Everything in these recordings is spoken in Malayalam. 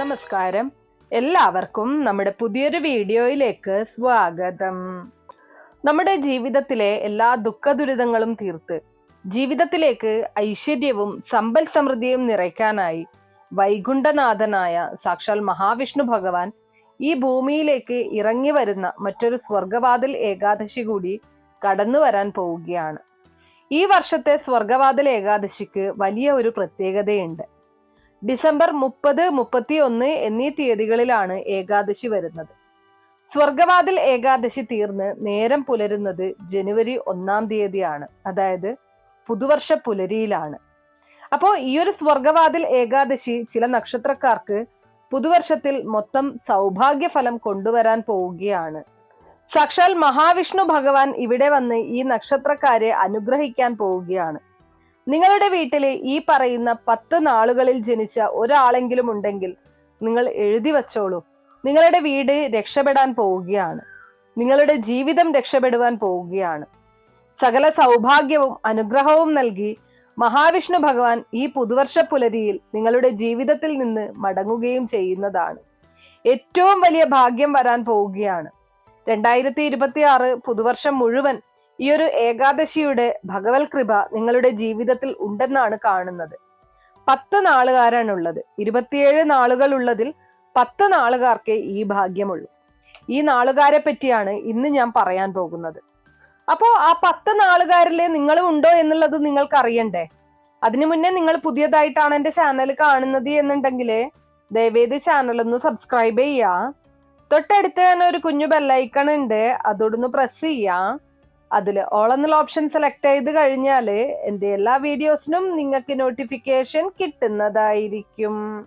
നമസ്കാരം. എല്ലാവർക്കും നമ്മുടെ പുതിയൊരു വീഡിയോയിലേക്ക് സ്വാഗതം. നമ്മുടെ ജീവിതത്തിലെ എല്ലാ ദുഃഖ ദുരിതങ്ങളും തീർത്ത് ജീവിതത്തിലേക്ക് ഐശ്വര്യവും സമ്പൽ സമൃദ്ധിയും നിറയ്ക്കാനായി വൈകുണ്ഠനാഥനായ സാക്ഷാൽ മഹാവിഷ്ണു ഭഗവാൻ ഈ ഭൂമിയിലേക്ക് ഇറങ്ങി വരുന്ന മറ്റൊരു സ്വർഗവാതിൽ ഏകാദശി കൂടി കടന്നു വരാൻ പോവുകയാണ്. ഈ വർഷത്തെ സ്വർഗവാതിൽ ഏകാദശിക്ക് വലിയ ഒരു പ്രത്യേകതയുണ്ട്. ഡിസംബർ മുപ്പത് മുപ്പത്തി ഒന്ന് എന്നീ തീയതികളിലാണ് ഏകാദശി വരുന്നത്. സ്വർഗവാതിൽ ഏകാദശി തീർന്ന് നേരം പുലരുന്നത് ജനുവരി ഒന്നാം തീയതിയാണ്. അതായത് പുതുവർഷ പുലരിയിലാണ്. അപ്പോൾ ഈ ഒരു സ്വർഗവാതിൽ ഏകാദശി ചില നക്ഷത്രക്കാർക്ക് പുതുവർഷത്തിൽ മൊത്തം സൗഭാഗ്യഫലം കൊണ്ടുവരാൻ പോവുകയാണ്. സാക്ഷാൽ മഹാവിഷ്ണു ഭഗവാൻ ഇവിടെ വന്ന് ഈ നക്ഷത്രക്കാരെ അനുഗ്രഹിക്കാൻ പോവുകയാണ്. നിങ്ങളുടെ വീട്ടിലെ ഈ പറയുന്ന പത്ത് നാളുകളിൽ ജനിച്ച ഒരാളെങ്കിലും ഉണ്ടെങ്കിൽ നിങ്ങൾ എഴുതി വച്ചോളൂ. നിങ്ങളുടെ വീട് രക്ഷപ്പെടാൻ പോവുകയാണ്. നിങ്ങളുടെ ജീവിതം രക്ഷപ്പെടുവാൻ പോവുകയാണ്. സകല സൗഭാഗ്യവും അനുഗ്രഹവും നൽകി മഹാവിഷ്ണു ഭഗവാൻ ഈ പുതുവർഷ പുലരിയിൽ നിങ്ങളുടെ ജീവിതത്തിൽ നിന്ന് മടങ്ങുകയും ചെയ്യുന്നതാണ്. ഏറ്റവും വലിയ ഭാഗ്യം വരാൻ പോവുകയാണ്. രണ്ടായിരത്തി ഇരുപത്തി ആറ് പുതുവർഷം മുഴുവൻ ഈ ഒരു ഏകാദശിയുടെ ഭഗവത് കൃപ നിങ്ങളുടെ ജീവിതത്തിൽ ഉണ്ടെന്നാണ് കാണുന്നത്. പത്ത് നാളുകാരാണുള്ളത്. ഇരുപത്തിയേഴ് നാളുകൾ ഉള്ളതിൽ പത്ത് നാളുകാർക്ക് ഈ ഭാഗ്യമുള്ളൂ. ഈ നാളുകാരെ പറ്റിയാണ് ഇന്ന് ഞാൻ പറയാൻ പോകുന്നത്. അപ്പോ ആ പത്ത് നാളുകാരിലെ നിങ്ങളും ഉണ്ടോ എന്നുള്ളത് നിങ്ങൾക്ക് അറിയണ്ടേ അതിനു മുന്നേ നിങ്ങൾ പുതിയതായിട്ടാണ് എന്റെ ചാനൽ കാണുന്നത് എന്നുണ്ടെങ്കിൽ ദയവേത് ചാനൽ ഒന്ന് സബ്സ്ക്രൈബ് ചെയ്യാ. തൊട്ടടുത്ത് തന്നെ ഒരു കുഞ്ഞു ബെല്ലൈക്കൺ ഉണ്ട്. അതോടൊന്ന് പ്രസ് ചെയ്യാം. അതിൽ ഓൾ എന്നുള്ള ഓപ്ഷൻ സെലക്ട് ചെയ്ത് കഴിഞ്ഞാൽ എന്റെ എല്ലാ വീഡിയോസിനും നിങ്ങൾക്ക് നോട്ടിഫിക്കേഷൻ കിട്ടുന്നതായിരിക്കും.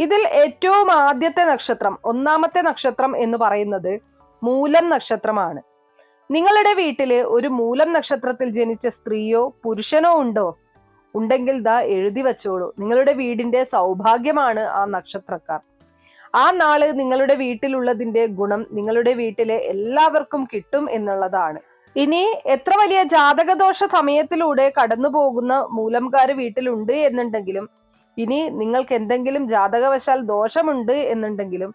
ഇതിൽ ഏറ്റവും ആദ്യത്തെ നക്ഷത്രം ഒന്നാമത്തെ നക്ഷത്രം എന്ന് പറയുന്നത് മൂലം നക്ഷത്രമാണ്. നിങ്ങളുടെ വീട്ടിൽ ഒരു മൂലം നക്ഷത്രത്തിൽ ജനിച്ച സ്ത്രീയോ പുരുഷനോ ഉണ്ടോ? ഉണ്ടെങ്കിൽ ദാ എഴുതി വെച്ചോളൂ. നിങ്ങളുടെ വീടിന്റെ സൗഭാഗ്യമാണ് ആ നക്ഷത്രക്കാർ. ആ നാൾ നിങ്ങളുടെ വീട്ടിലുള്ളതിന്റെ ഗുണം നിങ്ങളുടെ വീട്ടിലെ എല്ലാവർക്കും കിട്ടും എന്നുള്ളതാണ്. ഇനി എത്ര വലിയ ജാതകദോഷ സമയത്തിലൂടെ കടന്നു പോകുന്ന മൂലംകാർ വീട്ടിലുണ്ട് എന്നുണ്ടെങ്കിലും ഇനി നിങ്ങൾക്ക് എന്തെങ്കിലും ജാതകവശാൽ ദോഷമുണ്ട് എന്നുണ്ടെങ്കിലും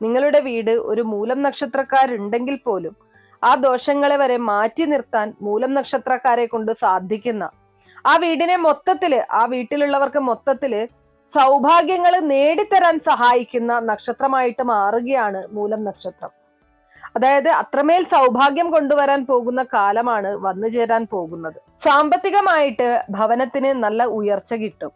നിങ്ങളുടെ വീട് ഒരു മൂലം നക്ഷത്രക്കാരുണ്ടെങ്കിൽ പോലും ആ ദോഷങ്ങളെ വരെ മാറ്റി നിർത്താൻ മൂലം നക്ഷത്രക്കാരെ കൊണ്ട് സാധിക്കുന്ന ആ വീടിനെ മൊത്തത്തിൽ ആ വീട്ടിലുള്ളവർക്ക് മൊത്തത്തിൽ സൗഭാഗ്യങ്ങൾ നേടിത്തരാൻ സഹായിക്കുന്ന നക്ഷത്രമായിട്ട് മാറുകയാണ് മൂലം നക്ഷത്രം. അതായത് അത്രമേൽ സൗഭാഗ്യം കൊണ്ടുവരാൻ പോകുന്ന കാലമാണ് വന്നു ചേരാൻ പോകുന്നത്. സാമ്പത്തികമായിട്ട് ഭവനത്തിന് നല്ല ഉയർച്ച കിട്ടും.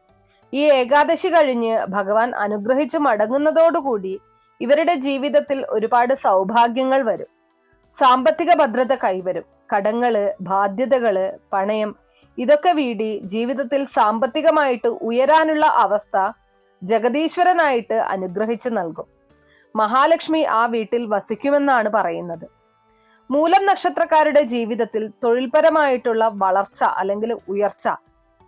ഈ ഏകാദശി കഴിഞ്ഞ് ഭഗവാൻ അനുഗ്രഹിച്ച് മടങ്ങുന്നതോടുകൂടി ഇവരുടെ ജീവിതത്തിൽ ഒരുപാട് സൗഭാഗ്യങ്ങൾ വരും. സാമ്പത്തിക ഭദ്രത കൈവരും. കടങ്ങൾ ബാധ്യതകൾ പണയം ഇതൊക്കെ വീടി ജീവിതത്തിൽ സാമ്പത്തികമായിട്ട് ഉയരാനുള്ള അവസ്ഥ ജഗദീശ്വരനായിട്ട് അനുഗ്രഹിച്ചു നൽകും. മഹാലക്ഷ്മി ആ വീട്ടിൽ വസിക്കുമെന്നാണ് പറയുന്നത്. മൂലം നക്ഷത്രക്കാരുടെ ജീവിതത്തിൽ തൊഴിൽപരമായിട്ടുള്ള വളർച്ച അല്ലെങ്കിൽ ഉയർച്ച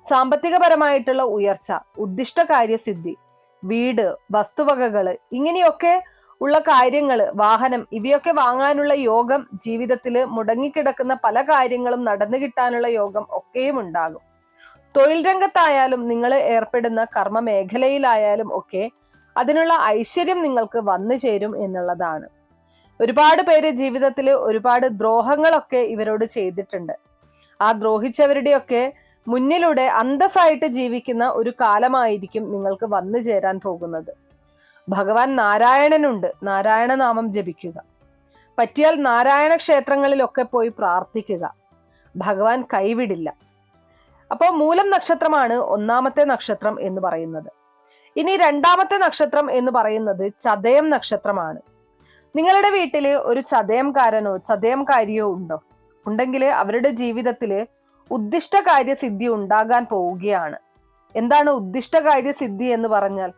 സാമ്പത്തികപരമായിട്ടുള്ള ഉയർച്ച ഉദ്ദിഷ്ട കാര്യസിദ്ധി വീട് വസ്തുവകകൾ ഇങ്ങനെയൊക്കെ ഉള്ള കാര്യങ്ങൾ വാഹനം ഇവയൊക്കെ വാങ്ങാനുള്ള യോഗം ജീവിതത്തിൽ മുടങ്ങിക്കിടക്കുന്ന പല കാര്യങ്ങളും നടന്നു കിട്ടാനുള്ള യോഗം ഒക്കെയും ഉണ്ടാകും. തൊഴിൽ രംഗത്തായാലും നിങ്ങൾ ഏർപ്പെടുന്ന കർമ്മ മേഖലയിലായാലും ഒക്കെ അതിനുള്ള ഐശ്വര്യം നിങ്ങൾക്ക് വന്നു ചേരും എന്നുള്ളതാണ്. ഒരുപാട് പേര് ജീവിതത്തിൽ ഒരുപാട് ദ്രോഹങ്ങളൊക്കെ ഇവരോട് ചെയ്തിട്ടുണ്ട്. ആ ദ്രോഹിച്ചവരുടെയൊക്കെ മുന്നിലൂടെ അന്തസ്സായിട്ട് ജീവിക്കുന്ന ഒരു കാലമായിരിക്കും നിങ്ങൾക്ക് വന്നു ചേരാൻ പോകുന്നത്. ഭഗവാൻ നാരായണനുണ്ട്. നാരായണ നാമം ജപിക്കുക. പറ്റിയാൽ നാരായണ ക്ഷേത്രങ്ങളിലൊക്കെ പോയി പ്രാർത്ഥിക്കുക. ഭഗവാൻ കൈവിടില്ല. അപ്പോൾ മൂലം നക്ഷത്രമാണ് ഒന്നാമത്തെ നക്ഷത്രം എന്ന് പറയുന്നത്. ഇനി രണ്ടാമത്തെ നക്ഷത്രം എന്ന് പറയുന്നത് ചതയം നക്ഷത്രമാണ്. നിങ്ങളുടെ വീട്ടിൽ ഒരു ചതയംകാരനോ ചതയംകാരിയോ ഉണ്ടോ? ഉണ്ടെങ്കിൽ അവരുടെ ജീവിതത്തിൽ ഉദ്ദിഷ്ട കാര്യസിദ്ധി ഉണ്ടാകാൻ പോവുകയാണ്. എന്താണ് ഉദ്ദിഷ്ട കാര്യസിദ്ധി എന്ന് പറഞ്ഞാൽ?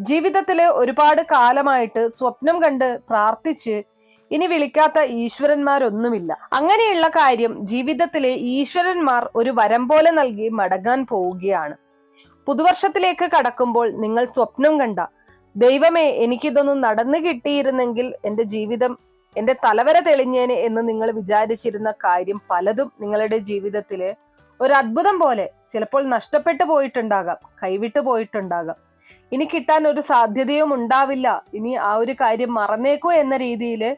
ജീവിതത്തിൽ ഒരുപാട് കാലമായിട്ട് സ്വപ്നം കണ്ട് പ്രാർത്ഥിച്ച് ഇനി വിളിക്കാത്ത ഈശ്വരന്മാരൊന്നുമില്ല. അങ്ങനെയുള്ള കാര്യം ജീവിതത്തിലെ ഈശ്വരന്മാർ ഒരു വരം പോലെ നൽകി മടങ്ങാൻ പോവുകയാണ്. പുതുവർഷത്തിലേക്ക് കടക്കുമ്പോൾ നിങ്ങൾ സ്വപ്നം കണ്ട ദൈവമേ എനിക്കിതൊന്നും നടന്നു കിട്ടിയിരുന്നെങ്കിൽ എന്റെ ജീവിതം എന്റെ തലവര തെളിഞ്ഞേന് എന്ന് നിങ്ങൾ വിചാരിച്ചിരുന്ന കാര്യം പലതും നിങ്ങളുടെ ജീവിതത്തിൽ ഒരു അത്ഭുതം പോലെ ചിലപ്പോൾ നഷ്ടപ്പെട്ടു പോയിട്ടുണ്ടാകാം കൈവിട്ടു പോയിട്ടുണ്ടാകാം. ഇനി കിട്ടാൻ ഒരു സാധ്യതയും ഉണ്ടാവില്ല. ഇനി ആ ഒരു കാര്യം മറന്നേക്കൂ എന്ന രീതിയിൽ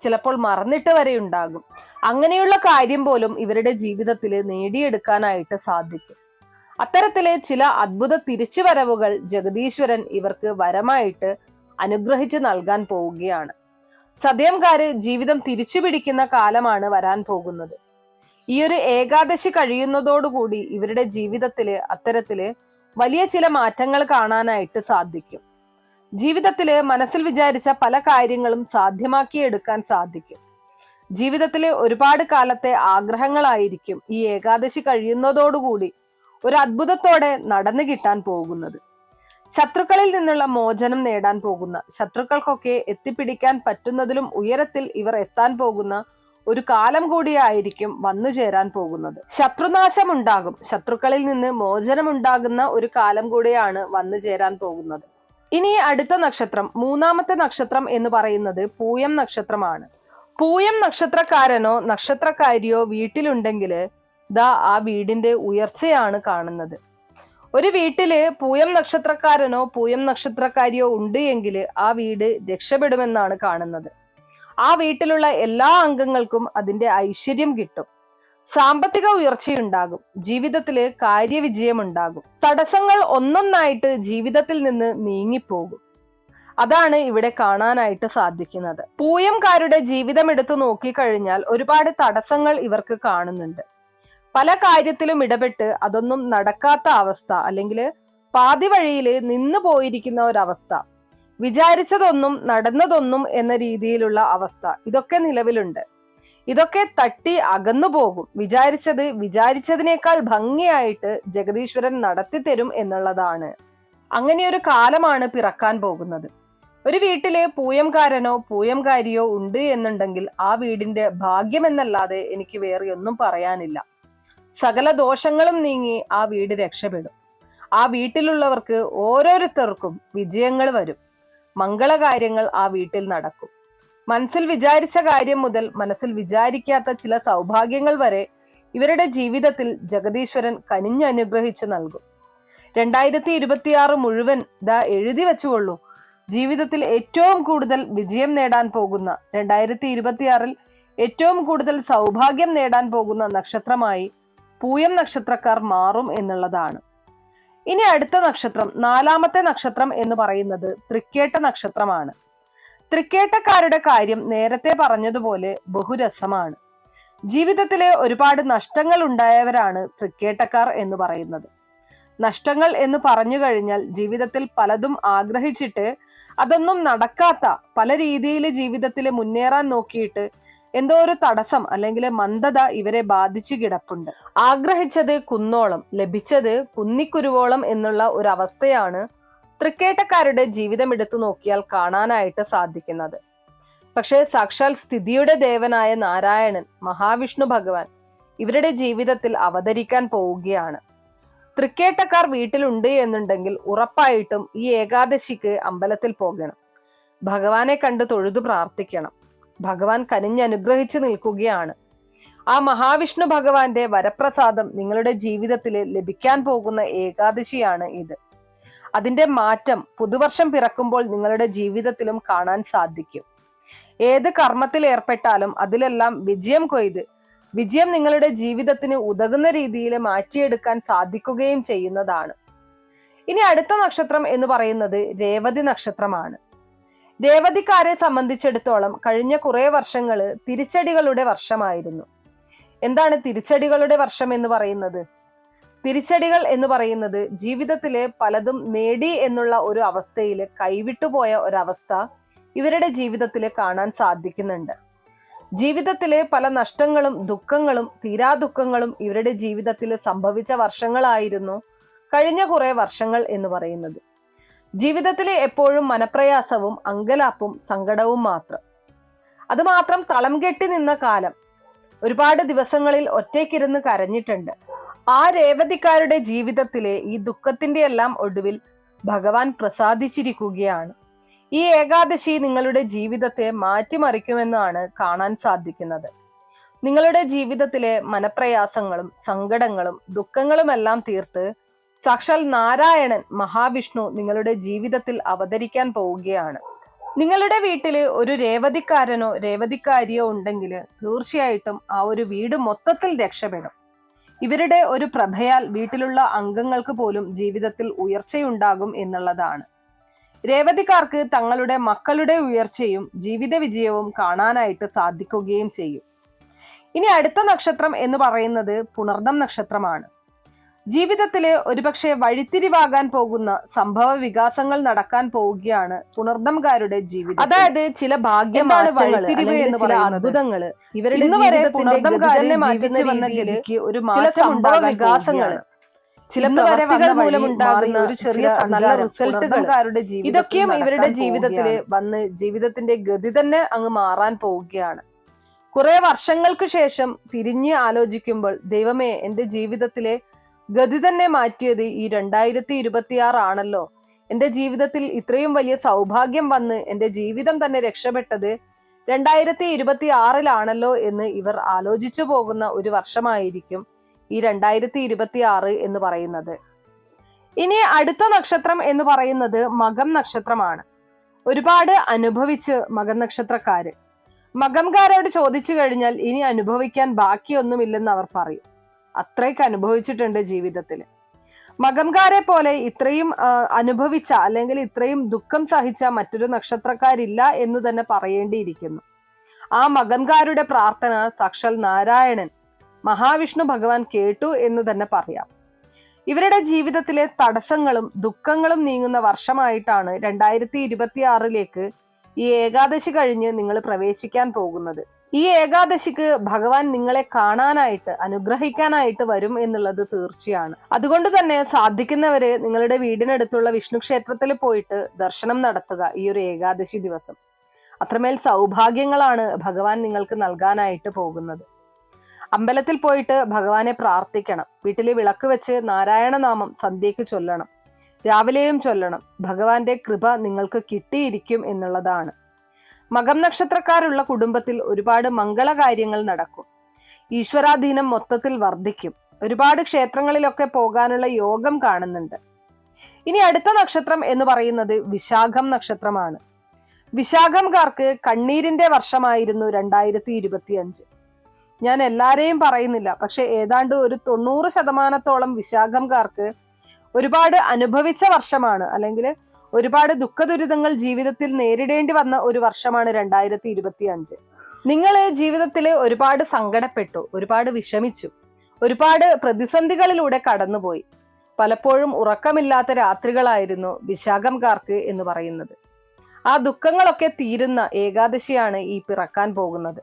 ചിലപ്പോൾ മറന്നിട്ട് വരെ ഉണ്ടാകും. അങ്ങനെയുള്ള കാര്യം പോലും ഇവരുടെ ജീവിതത്തിൽ നേടിയെടുക്കാനായിട്ട് സാധിക്കും. അത്തരത്തിലെ ചില അത്ഭുത തിരിച്ചുവരവുകൾ ജഗദീശ്വരൻ ഇവർക്ക് വരമായിട്ട് അനുഗ്രഹിച്ചു നൽകാൻ പോവുകയാണ്. ചതയംകാര് ജീവിതം തിരിച്ചു പിടിക്കുന്ന കാലമാണ് വരാൻ പോകുന്നത്. ഈ ഒരു ഏകാദശി കഴിയുന്നതോടുകൂടി ഇവരുടെ ജീവിതത്തിൽ അത്തരത്തിൽ വലിയ ചില മാറ്റങ്ങൾ കാണാനായിട്ട് സാധിക്കും. ജീവിതത്തിൽ മനസ്സിൽ വിചാരിച്ച പല കാര്യങ്ങളും സാധ്യമാക്കിയെടുക്കാൻ സാധിക്കും. ജീവിതത്തിലെ ഒരുപാട് കാലത്തെ ആഗ്രഹങ്ങളായിരിക്കും ഈ ഏകാദശി കഴിയുന്നതോടുകൂടി ഒരു അത്ഭുതത്തോടെ നടന്നു കിട്ടാൻ പോകുന്നത്. ശത്രുക്കളിൽ നിന്നുള്ള മോചനം നേടാൻ പോകുന്ന ശത്രുക്കൾക്കൊക്കെ എത്തിപ്പിടിക്കാൻ പറ്റുന്നതിലും ഉയരത്തിൽ ഇവർ എത്താൻ പോകുന്ന ഒരു കാലം കൂടിയായിരിക്കും വന്നു ചേരാൻ പോകുന്നത്. ശത്രുനാശം ഉണ്ടാകും ശത്രുക്കളിൽ നിന്ന് മോചനമുണ്ടാകുന്ന ഒരു കാലം കൂടിയാണ് വന്നു ചേരാൻ പോകുന്നത്. ഇനി അടുത്ത നക്ഷത്രം മൂന്നാമത്തെ നക്ഷത്രം എന്ന് പറയുന്നത് പൂയം നക്ഷത്രമാണ്. പൂയം നക്ഷത്രക്കാരനോ നക്ഷത്രക്കാരിയോ വീട്ടിലുണ്ടെങ്കിൽ ദാ ആ വീടിന്റെ ഉയർച്ചയാണ് കാണുന്നത്. ഒരു വീട്ടിൽ പൂയം നക്ഷത്രക്കാരനോ പൂയം നക്ഷത്രക്കാരിയോ ഉണ്ട് എങ്കിൽ ആ വീട് രക്ഷപ്പെടുമെന്നാണ് കാണുന്നത്. ആ വീട്ടിലുള്ള എല്ലാ അംഗങ്ങൾക്കും അതിന്റെ ഐശ്വര്യം കിട്ടും. സാമ്പത്തിക ഉയർച്ചയുണ്ടാകും. ജീവിതത്തിൽ കാര്യവിജയമുണ്ടാകും. തടസ്സങ്ങൾ ഒന്നൊന്നായിട്ട് ജീവിതത്തിൽ നിന്ന് നീങ്ങിപ്പോകും. അതാണ് ഇവിടെ കാണാനായിട്ട് സാധിക്കുന്നത്. പൂയംകാരുടെ ജീവിതം എടുത്തു നോക്കിക്കഴിഞ്ഞാൽ ഒരുപാട് തടസ്സങ്ങൾ ഇവർക്ക് കാണുന്നുണ്ട്. പല കാര്യത്തിലും ഇടപെട്ട് അതൊന്നും നടക്കാത്ത അവസ്ഥ അല്ലെങ്കിൽ പാതി വഴിയിൽ നിന്നു പോയിരിക്കുന്ന ഒരവസ്ഥ. വിചാരിച്ചതൊന്നും നടന്നതൊന്നും എന്ന രീതിയിലുള്ള അവസ്ഥ. ഇതൊക്കെ നിലവിലുണ്ട്. ഇതൊക്കെ തട്ടി അകന്നു പോകും. വിചാരിച്ചത് വിചാരിച്ചതിനേക്കാൾ ഭംഗിയായിട്ട് ജഗദീശ്വരൻ നടത്തിത്തരും എന്നുള്ളതാണ്. അങ്ങനെ ഒരു കാലമാണ് പിറക്കാൻ പോകുന്നത്. ഒരു വീട്ടിലെ പൂയംകാരനോ പൂയംകാരിയോ ഉണ്ട് എന്നുണ്ടെങ്കിൽ ആ വീടിന്റെ ഭാഗ്യമെന്നല്ലാതെ എനിക്ക് വേറെ ഒന്നും പറയാനില്ല. സകല ദോഷങ്ങളും നീങ്ങി ആ വീട് രക്ഷപ്പെടും. ആ വീട്ടിലുള്ളവർക്ക് ഓരോരുത്തർക്കും വിജയങ്ങൾ വരും. മംഗളകാര്യങ്ങൾ ആ വീട്ടിൽ നടക്കും. മനസ്സിൽ വിചാരിച്ച കാര്യം മുതൽ മനസ്സിൽ വിചാരിക്കാത്ത ചില സൗഭാഗ്യങ്ങൾ വരെ ഇവരുടെ ജീവിതത്തിൽ ജഗദീശ്വരൻ കനിഞ്ഞനുഗ്രഹിച്ചു നൽകും. രണ്ടായിരത്തി ഇരുപത്തിയാറ് മുഴുവൻ ദാ എഴുതി വെച്ചുകൊള്ളൂ. ജീവിതത്തിൽ ഏറ്റവും കൂടുതൽ വിജയം നേടാൻ പോകുന്ന രണ്ടായിരത്തി ഇരുപത്തിയാറിൽ ഏറ്റവും കൂടുതൽ സൗഭാഗ്യം നേടാൻ പോകുന്ന നക്ഷത്രമായി പൂയം നക്ഷത്രക്കാർ മാറും എന്നുള്ളതാണ്. ഇനി അടുത്ത നക്ഷത്രം നാലാമത്തെ നക്ഷത്രം എന്ന് പറയുന്നത് തൃക്കേട്ട നക്ഷത്രമാണ്. തൃക്കേട്ടക്കാരുടെ കാര്യം നേരത്തെ പറഞ്ഞതുപോലെ ബഹുരസമാണ്. ജീവിതത്തിലെ ഒരുപാട് നഷ്ടങ്ങൾ ഉണ്ടായവരാണ് തൃക്കേട്ടക്കാർ എന്ന് പറയുന്നത്. നഷ്ടങ്ങൾ എന്ന് പറഞ്ഞു കഴിഞ്ഞാൽ ജീവിതത്തിൽ പലതും ആഗ്രഹിച്ചിട്ട് അതൊന്നും നടക്കാത്ത പല രീതിയിൽ ജീവിതത്തിൽ മുന്നേറാൻ നോക്കിയിട്ട് എന്തോ ഒരു തടസ്സം അല്ലെങ്കിൽ മന്ദത ഇവരെ ബാധിച്ചു കിടപ്പുണ്ട്. ആഗ്രഹിച്ചത് കുന്നോളം ലഭിച്ചത് കുന്നിക്കുരുവോളം എന്നുള്ള ഒരു അവസ്ഥയാണ് തൃക്കേട്ടക്കാരുടെ ജീവിതം എടുത്തു നോക്കിയാൽ കാണാനായിട്ട് സാധിക്കുന്നത്. പക്ഷേ സാക്ഷാൽ സ്ഥിതിയുടെ ദേവനായ നാരായണൻ മഹാവിഷ്ണു ഭഗവാൻ ഇവരുടെ ജീവിതത്തിൽ അവതരിക്കാൻ പോവുകയാണ്. തൃക്കേട്ടക്കാർ വീട്ടിലുണ്ട് എന്നുണ്ടെങ്കിൽ ഉറപ്പായിട്ടും ഈ ഏകാദശിക്ക് അമ്പലത്തിൽ പോകണം. ഭഗവാനെ കണ്ട് തൊഴുതു പ്രാർത്ഥിക്കണം. ഭഗവാൻ കനിഞ്ഞനുഗ്രഹിച്ചു നിൽക്കുകയാണ്. ആ മഹാവിഷ്ണു ഭഗവാന്റെ വരപ്രസാദം നിങ്ങളുടെ ജീവിതത്തിൽ ലഭിക്കാൻ പോകുന്ന ഏകാദശിയാണ് ഇത്. അതിന്റെ മാറ്റം പുതുവർഷം പിറക്കുമ്പോൾ നിങ്ങളുടെ ജീവിതത്തിലും കാണാൻ സാധിക്കും. ഏത് കർമ്മത്തിൽ ഏർപ്പെട്ടാലും അതിലെല്ലാം വിജയം കൊയ്ത് വിജയം നിങ്ങളുടെ ജീവിതത്തിന് ഉതകുന്ന രീതിയിൽ മാറ്റിയെടുക്കാൻ സാധിക്കുകയും ചെയ്യുന്നതാണ്. ഇനി അടുത്ത നക്ഷത്രം എന്ന് പറയുന്നത് രേവതി നക്ഷത്രമാണ്. രേവതിക്കാരെ സംബന്ധിച്ചിടത്തോളം കഴിഞ്ഞ കുറെ വർഷങ്ങൾ തിരിച്ചടികളുടെ വർഷമായിരുന്നു. എന്താണ് തിരിച്ചടികളുടെ വർഷം എന്ന് പറയുന്നത്? തിരിച്ചടികൾ എന്ന് പറയുന്നത് ജീവിതത്തിലെ പലതും നേടി എന്നുള്ള ഒരു അവസ്ഥയിൽ കൈവിട്ടുപോയ ഒരവസ്ഥ ഇവരുടെ ജീവിതത്തിൽ കാണാൻ സാധിക്കുന്നുണ്ട്. ജീവിതത്തിലെ പല നഷ്ടങ്ങളും ദുഃഖങ്ങളും തീരാ ദുഃഖങ്ങളും ഇവരുടെ ജീവിതത്തിൽ സംഭവിച്ച വർഷങ്ങളായിരുന്നു കഴിഞ്ഞ കുറെ വർഷങ്ങൾ എന്ന് പറയുന്നത്. ജീവിതത്തിലെ എപ്പോഴും മനപ്രയാസവും അങ്കലാപ്പും സങ്കടവും മാത്രം. അതുമാത്രം തളം കെട്ടി നിന്ന കാലം ഒരുപാട് ദിവസങ്ങളിൽ ഒറ്റയ്ക്കിരുന്ന് കരഞ്ഞിട്ടുണ്ട്. ആ രേവതിക്കാരുടെ ജീവിതത്തിലെ ഈ ദുഃഖത്തിന്റെ എല്ലാം ഒടുവിൽ ഭഗവാൻ പ്രസാദിച്ചിരിക്കുകയാണ്. ഈ ഏകാദശി നിങ്ങളുടെ ജീവിതത്തെ മാറ്റിമറിക്കുമെന്നാണ് കാണാൻ സാധിക്കുന്നത്. നിങ്ങളുടെ ജീവിതത്തിലെ മനപ്രയാസങ്ങളും സങ്കടങ്ങളും ദുഃഖങ്ങളുമെല്ലാം തീർത്ത് സാക്ഷാൽ നാരായണൻ മഹാവിഷ്ണു നിങ്ങളുടെ ജീവിതത്തിൽ അവതരിക്കാൻ പോവുകയാണ്. നിങ്ങളുടെ വീട്ടിൽ ഒരു രേവതിക്കാരനോ രേവതിക്കാരിയോ ഉണ്ടെങ്കിൽ തീർച്ചയായിട്ടും ആ ഒരു വീട് മൊത്തത്തിൽ രക്ഷപ്പെടും ഇവരുടെ ഒരു പ്രഭയാൽ വീട്ടിലുള്ള അംഗങ്ങൾക്ക് പോലും ജീവിതത്തിൽ ഉയർച്ചയുണ്ടാകും എന്നുള്ളതാണ്. രേവതിക്കാർക്ക് തങ്ങളുടെ മക്കളുടെ ഉയർച്ചയും ജീവിത വിജയവും കാണാനായിട്ട് സാധിക്കുകയും ചെയ്യും. ഇനി അടുത്ത നക്ഷത്രം എന്ന് പറയുന്നത് പുണർദം നക്ഷത്രമാണ്. ജീവിതത്തിലെ ഒരുപക്ഷെ വഴിത്തിരിവാകാൻ പോകുന്ന സംഭവ വികാസങ്ങൾ നടക്കാൻ പോവുകയാണ് പുണർദംകാരുടെ ജീവിതം അതായത് ചില ഭാഗ്യമാണ് വഴിത്തിരിവ് എന്ന് ചില അത്ഭുതങ്ങൾ. ഇവരുടെ പുണർദംകാരനെ മാറ്റി വന്ന ഗതിക്ക് ഒരു ചില സംഭവ വികാസങ്ങൾ ചില പ്രവർത്തികൾ മൂലമുണ്ടാകുന്ന ഒരു ചെറിയ നല്ല റിസൾട്ടുകാരുടെ ഇതൊക്കെയും ഇവരുടെ ജീവിതത്തിൽ വന്ന് ജീവിതത്തിന്റെ ഗതി തന്നെ അങ്ങ് മാറാൻ പോവുകയാണ്. കുറെ വർഷങ്ങൾക്ക് ശേഷം തിരിഞ്ഞ് ആലോചിക്കുമ്പോൾ ദൈവമേ എന്റെ ജീവിതത്തിലെ ഗതി തന്നെ മാറ്റിയത് ഈ രണ്ടായിരത്തി ഇരുപത്തിയാറ് ആണല്ലോ. എന്റെ ജീവിതത്തിൽ ഇത്രയും വലിയ സൗഭാഗ്യം വന്ന് എന്റെ ജീവിതം തന്നെ രക്ഷപ്പെട്ടത് രണ്ടായിരത്തി ഇരുപത്തി ആറിലാണല്ലോ എന്ന് ഇവർ ആലോചിച്ചു പോകുന്ന ഒരു വർഷമായിരിക്കും ഈ രണ്ടായിരത്തി ഇരുപത്തി ആറ് എന്ന് പറയുന്നത്. ഇനി അടുത്ത നക്ഷത്രം എന്ന് പറയുന്നത് മകം നക്ഷത്രമാണ്. ഒരുപാട് അനുഭവിച്ച് മകം നക്ഷത്രക്കാര്. മകംകാരോട് ചോദിച്ചു കഴിഞ്ഞാൽ ഇനി അനുഭവിക്കാൻ ബാക്കിയൊന്നുമില്ലെന്ന് അവർ പറയും. അത്രയ്ക്ക് അനുഭവിച്ചിട്ടുണ്ട് ജീവിതത്തിൽ മകംകാരെ പോലെ ഇത്രയും അനുഭവിച്ച അല്ലെങ്കിൽ ഇത്രയും ദുഃഖം സഹിച്ച മറ്റൊരു നക്ഷത്രക്കാരില്ല എന്ന് തന്നെ പറയേണ്ടിയിരിക്കുന്നു. ആ മകൻകാരുടെ പ്രാർത്ഥന സാക്ഷാൽ നാരായണൻ മഹാവിഷ്ണു ഭഗവാൻ കേട്ടു എന്ന് തന്നെ പറയാം. ഇവരുടെ ജീവിതത്തിലെ തടസ്സങ്ങളും ദുഃഖങ്ങളും നീങ്ങുന്ന വർഷമായിട്ടാണ് രണ്ടായിരത്തി ഇരുപത്തി ആറിലേക്ക് ഈ ഏകാദശി കഴിഞ്ഞ് നിങ്ങൾ പ്രവേശിക്കാൻ പോകുന്നത്. ഈ ഏകാദശിക്ക് ഭഗവാൻ നിങ്ങളെ കാണാനായിട്ട് അനുഗ്രഹിക്കാനായിട്ട് വരും എന്നുള്ളത് തീർച്ചയാണ്. അതുകൊണ്ട് തന്നെ സാധിക്കുന്നവര് നിങ്ങളുടെ വീടിനടുത്തുള്ള വിഷ്ണു ക്ഷേത്രത്തിൽ പോയിട്ട് ദർശനം നടത്തുക ഈ ഒരു ഏകാദശി ദിവസം. അത്രമേൽ സൗഭാഗ്യങ്ങളാണ് ഭഗവാൻ നിങ്ങൾക്ക് നൽകാനായിട്ട് പോകുന്നത്. അമ്പലത്തിൽ പോയിട്ട് ഭഗവാനെ പ്രാർത്ഥിക്കണം. വീട്ടിലെ വിളക്ക് വെച്ച് നാരായണനാമം സന്ധ്യയ്ക്ക് ചൊല്ലണം. രാവിലെയും ചൊല്ലണം. ഭഗവാന്റെ കൃപ നിങ്ങൾക്ക് കിട്ടിയിരിക്കും എന്നുള്ളതാണ്. മകം നക്ഷത്രക്കാരുള്ള കുടുംബത്തിൽ ഒരുപാട് മംഗളകാര്യങ്ങൾ നടക്കും. ഈശ്വരാധീനം മൊത്തത്തിൽ വർദ്ധിക്കും. ഒരുപാട് ക്ഷേത്രങ്ങളിലൊക്കെ പോകാനുള്ള യോഗം കാണുന്നുണ്ട്. ഇനി അടുത്ത നക്ഷത്രം എന്ന് പറയുന്നത് വിശാഖം നക്ഷത്രമാണ്. വിശാഖംകാർക്ക് കണ്ണീരിന്റെ വർഷമായിരുന്നു രണ്ടായിരത്തി ഇരുപത്തി അഞ്ച് ഞാൻ എല്ലാരെയും പറയുന്നില്ല പക്ഷെ ഏതാണ്ട് ഒരു തൊണ്ണൂറ് ശതമാനത്തോളം വിശാഖംകാർക്ക് ഒരുപാട് അനുഭവിച്ച വർഷമാണ്. അല്ലെങ്കിൽ ഒരുപാട് ദുഃഖദുരിതങ്ങൾ ജീവിതത്തിൽ നേരിടേണ്ടി വന്ന ഒരു വർഷമാണ് രണ്ടായിരത്തി ഇരുപത്തി അഞ്ച് നിങ്ങൾ ജീവിതത്തിൽ ഒരുപാട് സങ്കടപ്പെട്ടു ഒരുപാട് വിഷമിച്ചു ഒരുപാട് പ്രതിസന്ധികളിലൂടെ കടന്നുപോയി. പലപ്പോഴും ഉറക്കമില്ലാത്ത രാത്രികളായിരുന്നു വിശാഖംകാർക്ക് എന്ന് പറയുന്നത്. ആ ദുഃഖങ്ങളൊക്കെ തീരുന്ന ഏകാദശിയാണ് ഈ പിറക്കാൻ പോകുന്നത്.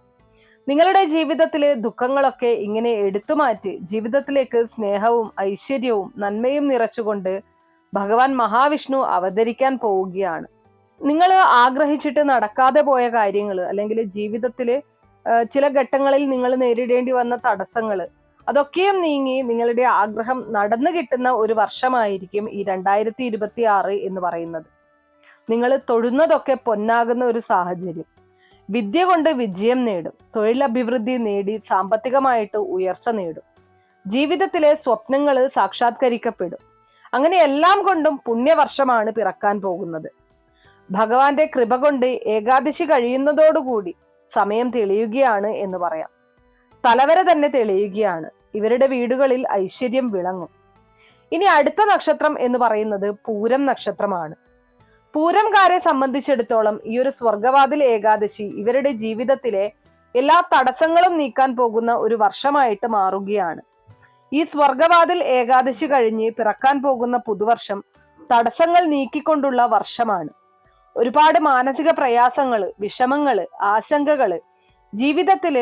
നിങ്ങളുടെ ജീവിതത്തിലെ ദുഃഖങ്ങളൊക്കെ ഇങ്ങനെ എടുത്തുമാറ്റി ജീവിതത്തിലേക്ക് സ്നേഹവും ഐശ്വര്യവും നന്മയും നിറച്ചുകൊണ്ട് ഭഗവാൻ മഹാവിഷ്ണു അവതരിക്കാൻ പോവുകയാണ്. നിങ്ങൾ ആഗ്രഹിച്ചിട്ട് നടക്കാതെ പോയ കാര്യങ്ങൾ അല്ലെങ്കിൽ ജീവിതത്തിൽ ചില ഘട്ടങ്ങളിൽ നിങ്ങൾ നേരിടേണ്ടി വന്ന തടസ്സങ്ങൾ അതൊക്കെയും നീങ്ങി നിങ്ങളുടെ ആഗ്രഹം നടന്നു കിട്ടുന്ന ഒരു വർഷമായിരിക്കും ഈ രണ്ടായിരത്തി ഇരുപത്തി ആറ് എന്ന് പറയുന്നത്. നിങ്ങൾ തൊഴുന്നതൊക്കെ പൊന്നാകുന്ന ഒരു സാഹചര്യം. വിദ്യ കൊണ്ട് വിജയം നേടും. തൊഴിലഭിവൃദ്ധി നേടി സാമ്പത്തികമായിട്ട് ഉയർച്ച നേടും. ജീവിതത്തിലെ സ്വപ്നങ്ങൾ സാക്ഷാത്കരിക്കപ്പെടും. അങ്ങനെ എല്ലാം കൊണ്ടും പുണ്യവർഷമാണ് പിറക്കാൻ പോകുന്നത്. ഭഗവാന്റെ കൃപ കൊണ്ട് ഏകാദശി കഴിയുന്നതോടുകൂടി സമയം തെളിയുകയാണ് എന്ന് പറയാം. തലവര തന്നെ തെളിയുകയാണ്. ഇവരുടെ വീടുകളിൽ ഐശ്വര്യം വിളങ്ങും. ഇനി അടുത്ത നക്ഷത്രം എന്ന് പറയുന്നത് പൂരം നക്ഷത്രമാണ്. പൂരംകാരെ സംബന്ധിച്ചിടത്തോളം ഈ ഒരു സ്വർഗവാതിൽ ഏകാദശി ഇവരുടെ ജീവിതത്തിലെ എല്ലാ തടസ്സങ്ങളും നീക്കാൻ പോകുന്ന ഒരു വർഷമായിട്ട് മാറുകയാണ്. ഈ സ്വർഗവാതിൽ ഏകാദശി കഴിഞ്ഞ് പിറക്കാൻ പോകുന്ന പുതുവർഷം തടസ്സങ്ങൾ നീക്കിക്കൊണ്ടുള്ള വർഷമാണ്. ഒരുപാട് മാനസിക പ്രയാസങ്ങൾ വിഷമങ്ങൾ ആശങ്കകൾ ജീവിതത്തിൽ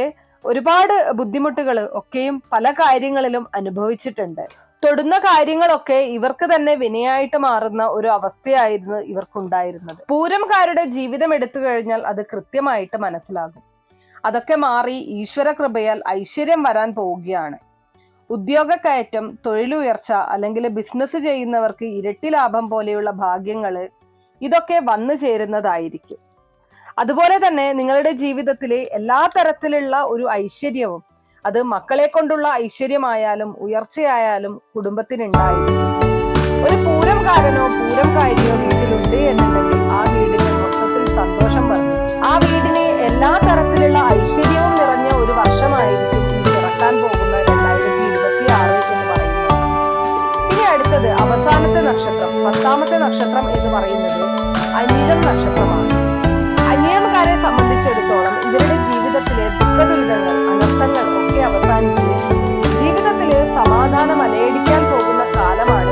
ഒരുപാട് ബുദ്ധിമുട്ടുകൾ ഒക്കെയും പല കാര്യങ്ങളിലും അനുഭവിച്ചിട്ടുണ്ട്. തൊടുന്ന കാര്യങ്ങളൊക്കെ ഇവർക്ക് തന്നെ വിനയായിട്ട് മാറുന്ന ഒരു അവസ്ഥയായിരുന്നു ഇവർക്കുണ്ടായിരുന്നത്. പൂരംകാരുടെ ജീവിതം എടുത്തു കഴിഞ്ഞാൽ അത് കൃത്യമായിട്ട് മനസ്സിലാകും. അതൊക്കെ മാറി ഈശ്വര കൃപയാൽ ഐശ്വര്യം വരാൻ പോവുകയാണ്. ഉദ്യോഗക്കയറ്റം തൊഴിലുയർച്ച അല്ലെങ്കിൽ ബിസിനസ് ചെയ്യുന്നവർക്ക് ഇരട്ടി ലാഭം പോലെയുള്ള ഭാഗ്യങ്ങൾ ഇതൊക്കെ വന്നു ചേരുന്നതായിരിക്കും. അതുപോലെ തന്നെ നിങ്ങളുടെ ജീവിതത്തിലെ എല്ലാ തരത്തിലുള്ള ഒരു ഐശ്വര്യവും അത് മക്കളെ കൊണ്ടുള്ള ഐശ്വര്യമായാലും ഉയർച്ചയായാലും കുടുംബത്തിനുണ്ടായിരിക്കും. ഒരു പൂരംകാരനോ പൂരംകാരിയോ വീട്ടിലുണ്ട് എന്നുണ്ടെങ്കിൽ ആ വീടിന് മൊത്തത്തിൽ സന്തോഷം പറഞ്ഞു ആ വീടിനെ എല്ലാ തരത്തിലുള്ള ഐശ്വര്യവും നിറഞ്ഞ പത്താമത്തെ നക്ഷത്രം എന്ന് പറയുന്നത് അനിഴം നക്ഷത്രമാണ്. അന്യംകാരെ സംബന്ധിച്ചിടത്തോളം ഇവരുടെ ജീവിതത്തിലെ ദുഃഖദുരിതങ്ങൾ അനർത്ഥങ്ങൾ ഒക്കെ അവസാനിച്ച്. ജീവിതത്തിൽ സമാധാനം അലയടിക്കാൻ പോകുന്ന കാലമാണ്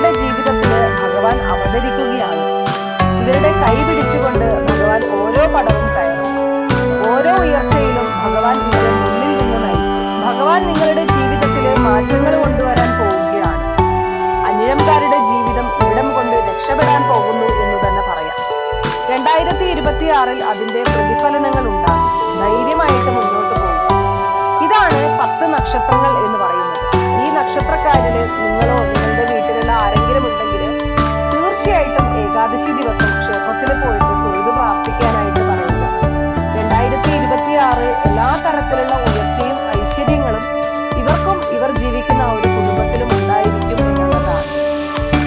അനിയന്മാരുടെ ജീവിതത്തിൽ ഭഗവാൻ അവതരിക്കുകയാണ്. ഇവരുടെ കൈ പിടിച്ചുകൊണ്ട് ഭഗവാൻ ഓരോ പടവും കയറും ഓരോ ഉയർച്ചയിലും ഭഗവാൻ ഇവരെ മുന്നിൽ നിന്ന് നയിക്കും ഭഗവാൻ നിങ്ങളുടെ ജീവിതത്തിൽ മാറ്റങ്ങൾ കൊണ്ടുവരാൻ പോവുകയാണ്. അനിഴംകാരുടെ ജീവിതം ഇവിടം കൊണ്ട് രക്ഷപ്പെടാൻ പോകുന്നു എന്ന് തന്നെ പറയാം. രണ്ടായിരത്തി ഇരുപത്തി ആറിൽ അതിന്റെ പ്രതിഫലനങ്ങൾ ഉണ്ടാകും ധൈര്യമായിട്ട് മുന്നോട്ട് പോകും ഇതാണ് പത്ത് നക്ഷത്രങ്ങൾ എന്ന് പറയുന്നത്. ഈ നക്ഷത്രക്കാരിൽ നിങ്ങളോ നിങ്ങളുടെ ആരെങ്കിലും ഉണ്ടെങ്കിൽ തീർച്ചയായിട്ടും ഏകാദശി ദിവസം ക്ഷേത്രത്തിൽ പോയിട്ട് തൊഴുത് പ്രാർത്ഥിക്കാനായിട്ട് പറയുക. രണ്ടായിരത്തി ഇരുപത്തി ആറ് എല്ലാ തരത്തിലുള്ള ഉയർച്ചയും ഐശ്വര്യങ്ങളും ഇവർക്കും ഇവർ ജീവിക്കുന്ന ഒരു കുടുംബത്തിലും ഉണ്ടായിരിക്കും എന്നുള്ളതാണ്.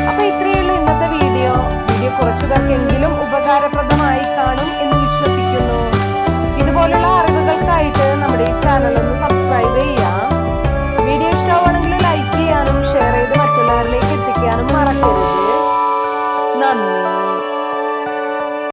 അപ്പൊ ഇത്രയേ ഉള്ളൂ ഇന്നത്തെ വീഡിയോ. വീഡിയോ കുറച്ചു പേർക്കെങ്കിലും ഉപകാരപ്രദമായി കാണും എന്ന് വിശ്വസിക്കുന്നു. ഇതുപോലുള്ള അറിവുകൾക്കായിട്ട് നമ്മുടെ ഈ ചാനൽ ഒന്ന് സബ്സ്ക്രൈബ് ചെയ്യാം